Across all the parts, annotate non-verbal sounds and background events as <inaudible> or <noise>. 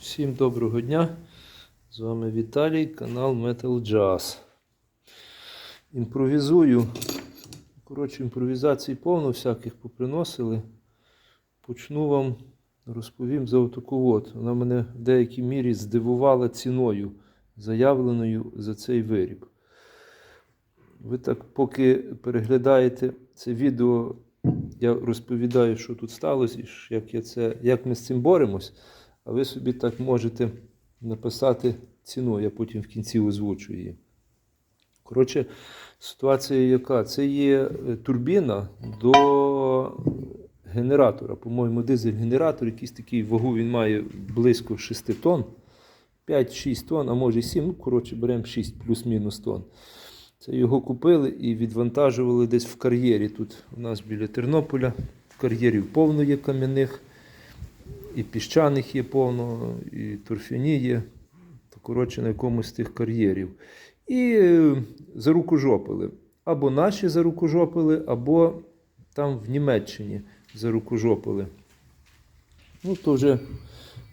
Всім доброго дня. З вами Віталій, канал Metal Jazz. Імпровізую. Коротше, імпровізацій повно всяких поприносили. Почну вам розповім за отаку от. Вона мене в деякій мірі здивувала ціною, заявленою за цей виріб. Ви так, поки переглядаєте це відео, я розповідаю, що тут сталося, і як, я це, як ми з цим боремось. А ви собі так можете написати ціну, я потім в кінці озвучу її. Коротше, ситуація яка? Це є е, турбіна до генератора. По-моєму, дизель-генератор, якийсь такий вагу він має близько 6 тонн. 5-6 тонн, а може 7, ну, коротше, беремо 6 плюс-мінус тонн. Це його купили і відвантажували десь в кар'єрі. Тут у нас біля Тернополя. В кар'єрів повно є кам'яних, і піщаних є повно, і торфяні є. То, коротше, на якомусь з тих кар'єрів. І е, зарукожопили. Або наші зарукожопили, або там в Німеччині зарукожопили. Ну, то вже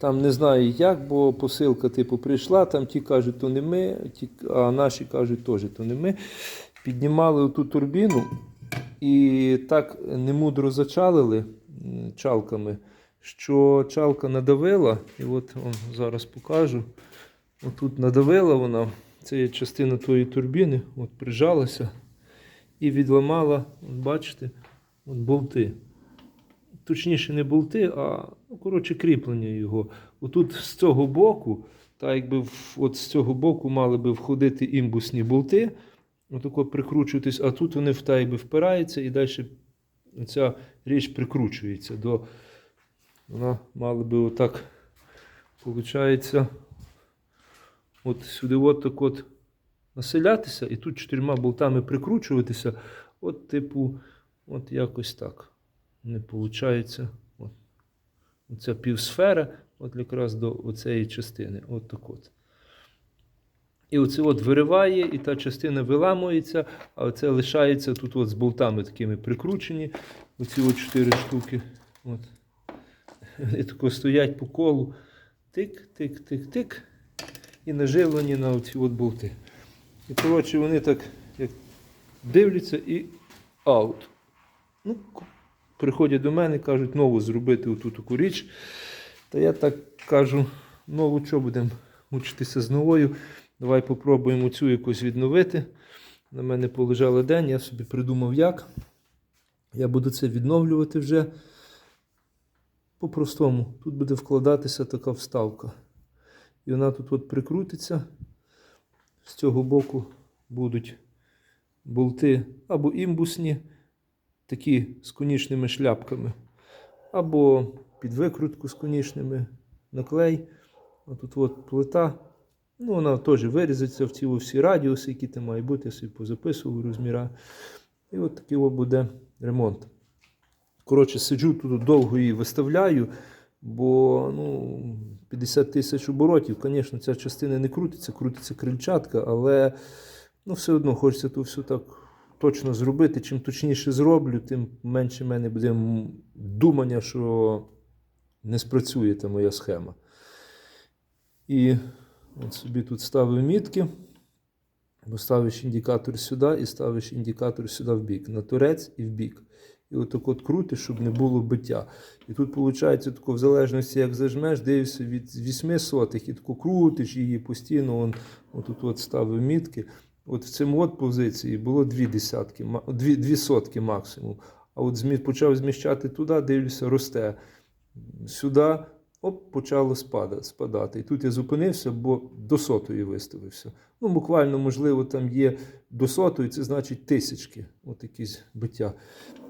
там не знаю як, бо посилка типу прийшла, там ті кажуть, то не ми, ті, а наші кажуть, теж то не ми. Піднімали оту турбіну і так немудро зачалили чалками, що чалка надавила, і от он, зараз покажу. Отут надавила вона, це є частина тої турбіни, от прижалася і відламала, от бачите, от болти точніше не болти, а ну, коротше кріплення його. Отут з цього боку, та якби от з цього боку мали би входити імбусні болти, отако прикручуватись, а тут вони в та якби впираються і далі ця річ прикручується до. Вона мала би отак, виходить, от сюди от так от населятися, і тут чотирма болтами прикручуватися, от типу, от якось так не виходить. От. Оця півсфера, от якраз до оцієї частини. От так от. І оце от вириває, і та частина виламується, а оце лишається тут от з болтами такими прикручені. Оці от чотири штуки. От. <laughs> Вони тако стоять по колу. Тик, тик, тик, тик. І наживлені на оці от болти. І коротше, вони так як дивляться і аут. Ну, приходять до мене, кажуть, нову зробити оту таку річ. Та я так кажу, нову що будемо мучитися з новою. Давай попробуємо цю якось відновити. На мене полежали день, я собі придумав як. Я буду це відновлювати вже по-простому. Тут буде вкладатися така вставка. І вона тут от прикрутиться. З цього боку будуть болти або імбусні, такі з конічними шляпками, або під викрутку з конічними наклей. Отут от плита. Ну, вона теж вирізаться в ці всі радіуси, які там мають бути, я собі позаписував розміра. І от такий от буде ремонт. Коротше, сиджу тут довго її виставляю, бо ну, 50 тисяч оборотів, звісно, ця частина не крутиться, крутиться крильчатка, але ну, все одно хочеться то все так точно зробити. Чим точніше зроблю, тим менше в мене буде думання, що не спрацює та моя схема. І от собі тут ставив мітки, бо ставиш індикатор сюди і ставиш індикатор сюди в бік, на торець і в бік. І отак от крутиш, щоб не було биття. І тут виходить, тако, в залежності, як зажмеш, дивишся від 8 сотих і тако крутиш її постійно. Он, отут от ставив мітки. От в цьому от позиції було дві десятки, ма- дві, дві сотки максимум. А от почав зміщати туди, дивлюся, росте. Сюди, оп, почало спада, спадати. І тут я зупинився, бо до сотої виставився. Ну, буквально, можливо, там є до сотої, це значить тисячки, от якісь биття.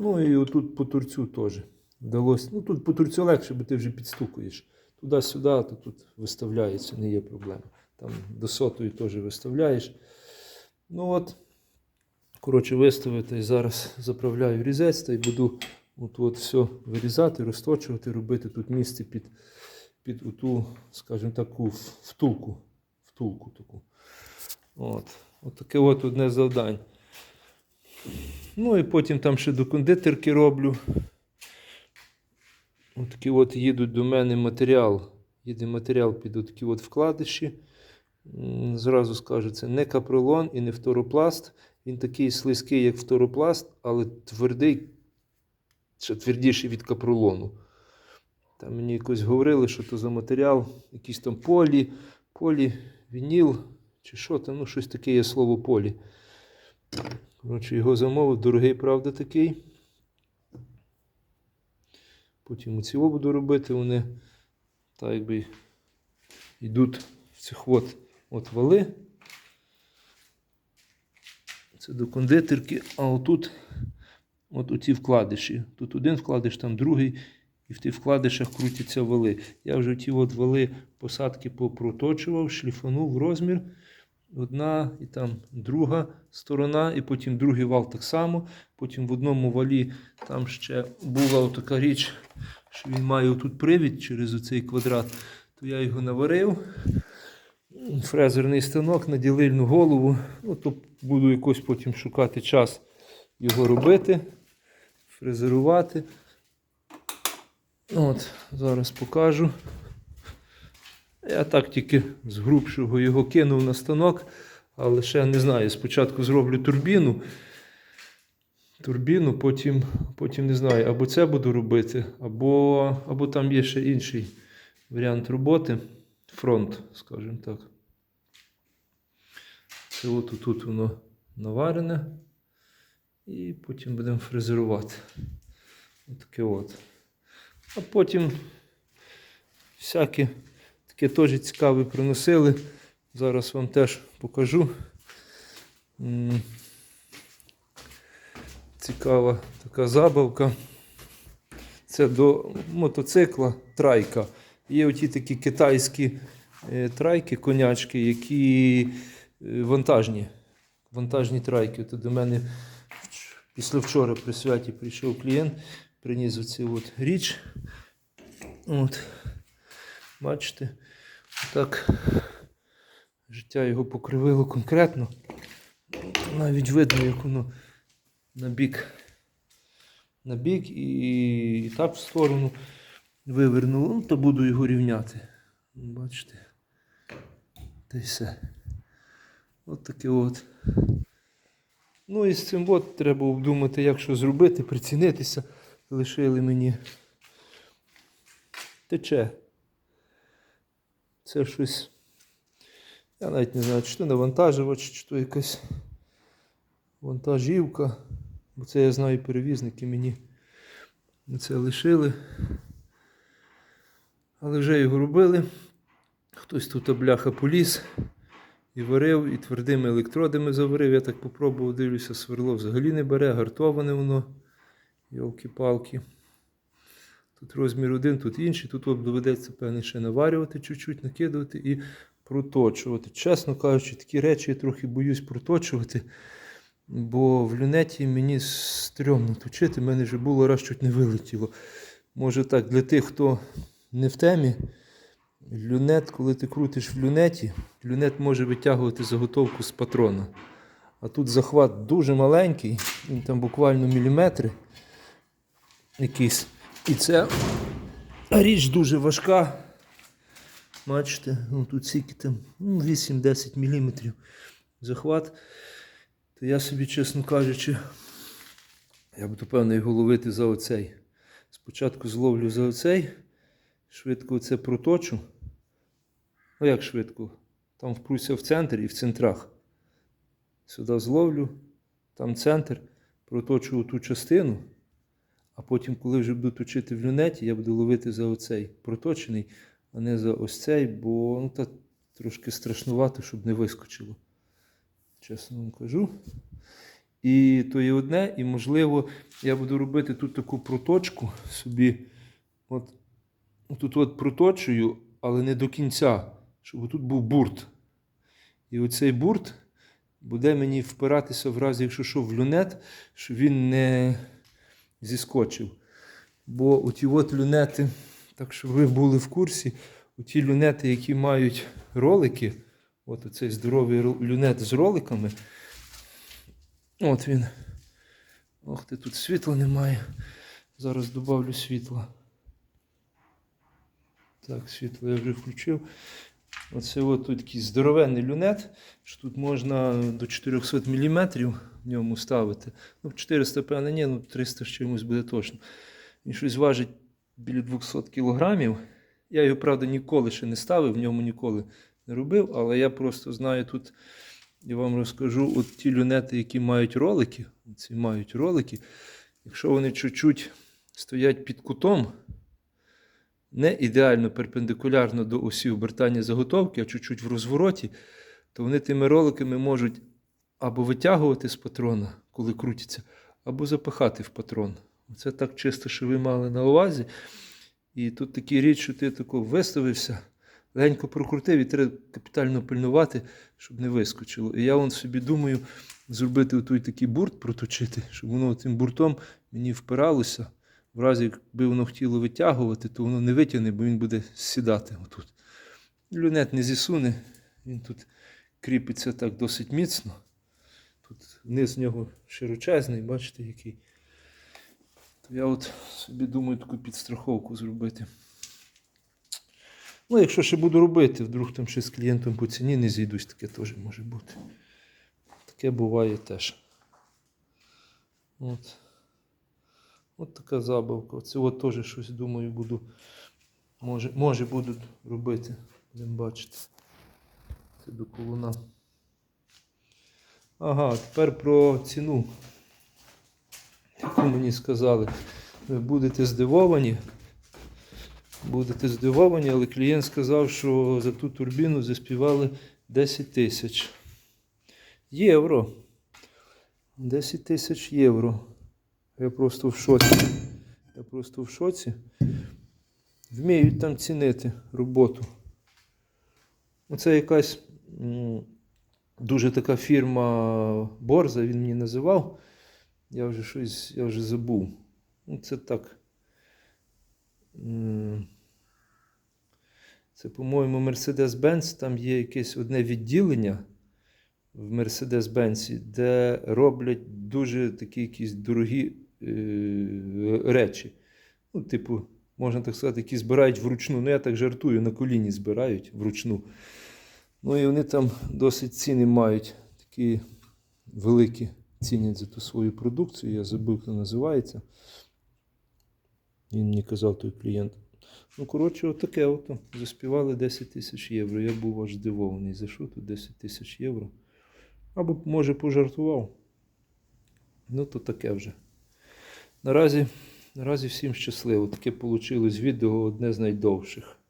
Ну і отут по турцю теж вдалося. Ну тут по турцю легше, бо ти вже підстукуєш. Туди-сюди, то тут виставляється, не є проблема. Там до сотої теж виставляєш. Ну от, коротше, виставити і зараз заправляю різець та й буду от, от все вирізати, розточувати, робити тут місце під, під оту, скажімо таку втулку. Втулку таку. От. От таке от одне з завдань. Ну і потім там ще до кондитерки роблю. От такі от їдуть до мене матеріал їде матеріал під такі от вкладиші. Зразу скажу, це не капролон і не фторопласт. Він такий слизький, як фторопласт, але твердий, ще твердіший від капролону. Там мені якось говорили, що то за матеріал, якийсь там полі, полі, вініл, чи що там, ну щось таке є слово полі. Коротше, його замовив, дорогий, правда, такий. Потім цього буду робити, вони так якби йдуть в цих от, от вали. Це до кондитерки, а отут от оці вкладиші. Тут один вкладиш, там другий, і в тих вкладишах крутяться вали. Я вже ті от вали посадки попроточував, шліфанув розмір. Одна і там друга сторона, і потім другий вал так само. Потім в одному валі там ще була така річ, що він має тут привід через оцей квадрат. То я його наварив. Фрезерний станок на ділильну голову. Ну, то буду якось потім шукати час його робити, фрезерувати. От, зараз покажу. Я так тільки з грубшого його кинув на станок, але ще не знаю. Спочатку зроблю турбіну. Турбіну, потім, потім не знаю, або це буду робити, або, або там є ще інший варіант роботи. Фронт, скажімо так. Це от тут воно наварене. І потім будемо фрезерувати. Отаке от. А потім всякі таке теж цікаве приносили. Зараз вам теж покажу. Цікава така забавка. Це до мотоцикла трайка. Є оті такі китайські е, трайки, конячки, які е, вантажні. Вантажні трайки. То до мене після вчора при святі прийшов клієнт, приніс оцю от річ. От. Бачите, так життя його покривило конкретно. Навіть видно, як воно на бік, на бік і, і так в сторону вивернуло. Ну, то буду його рівняти. Бачите. Та й все. От таке от. Ну і з цим от треба обдумати, як що зробити, прицінитися. Лишили мені. Тече. Це щось. Я навіть не знаю, чи то навантажувач, чи то якась вантажівка. Бо це я знаю перевізники мені це лишили. Але вже його робили. Хтось тут бляха поліз і варив, і твердими електродами заварив. Я так попробував, дивлюся, сверло взагалі не бере, гартоване воно. Йолки-палки. Тут розмір один, тут інший. Тут от доведеться, певне, ще наварювати чуть-чуть, накидувати і проточувати. Чесно кажучи, такі речі я трохи боюсь проточувати, бо в люнеті мені стрьомно точити, в мене вже було раз чуть не вилетіло. Може так, для тих, хто не в темі, люнет, коли ти крутиш в люнеті, люнет може витягувати заготовку з патрона. А тут захват дуже маленький, він там буквально міліметри якийсь. І це річ дуже важка. Бачите, ну, тут скільки там ну, 8-10 мм захват. То я собі, чесно кажучи, я буду певно його ловити за оцей. Спочатку зловлю за оцей, швидко це проточу. Ну як швидко? Там впруся в центр і в центрах. Сюди зловлю, там центр, проточу ту частину. А потім, коли вже буду точити в люнеті, я буду ловити за оцей проточений, а не за ось цей, бо ну, та, трошки страшнувато, щоб не вискочило. Чесно вам кажу. І то є одне, і можливо, я буду робити тут таку проточку собі. От, тут от проточую, але не до кінця, щоб тут був бурт. І оцей бурт буде мені впиратися в разі, якщо що, в люнет, щоб він не зіскочив. Бо оті от люнети, так щоб ви були в курсі, оті люнети, які мають ролики, от оцей здоровий люнет з роликами. От він. Ох ти, тут світла немає. Зараз добавлю світла. Так, світло я вже включив. Оце от тут такий здоровенний люнет, що тут можна до 400 мм ньому ставити. Ну, 400, певно, ні, ну 300 з чимось буде точно. Він щось важить біля 200 кілограмів. Я його, правда, ніколи ще не ставив, в ньому ніколи не робив, але я просто знаю тут, я вам розкажу, от ті люнети, які мають ролики, ці мають ролики, якщо вони чуть-чуть стоять під кутом, не ідеально перпендикулярно до осі обертання заготовки, а чуть-чуть в розвороті, то вони тими роликами можуть або витягувати з патрона, коли крутяться, або запихати в патрон. Це так чисто, що ви мали на увазі. І тут такий річ, що ти тако виставився, легенько прокрутив і треба капітально пильнувати, щоб не вискочило. І я вон собі думаю зробити отой такий бурт проточити, щоб воно тим буртом мені впиралося. В разі, якби воно хотіло витягувати, то воно не витягне, бо він буде сідати отут. Люнет не зісуне, він тут кріпиться так досить міцно. Тут низ нього широчезний, бачите, який. То я от собі думаю таку підстраховку зробити. Ну, якщо ще буду робити, вдруг там ще з клієнтом по ціні не зійдусь, таке теж може бути. Таке буває теж. От. От така забавка. От теж щось думаю буду. Може, може буду робити. Будемо бачити. Це до колуна. Ага, тепер про ціну. Яку мені сказали. Ви будете здивовані. Будете здивовані, але клієнт сказав, що за ту турбіну заспівали 10 тисяч євро. 10 тисяч євро. Я просто в шоці. Я просто в шоці. Вміють там цінити роботу. Оце якась дуже така фірма Борза, він мені називав. Я вже щось, я вже забув. Ну, це так. Це, по-моєму, Mercedes-Benz, там є якесь одне відділення в Mercedes-Benz, де роблять дуже такі якісь дорогі е, речі. Ну, типу, можна так сказати, які збирають вручну. Ну, я так жартую, на коліні збирають вручну. Ну і вони там досить ціни мають, такі великі цінять за ту свою продукцію. Я забув, хто називається. Він мені казав той клієнт. Ну, коротше, отаке от. Заспівали 10 тисяч євро. Я був аж здивований. За що тут 10 тисяч євро? Або, може, пожартував. Ну, то таке вже. Наразі, наразі всім щасливо. Таке вийшло відео одне з найдовших.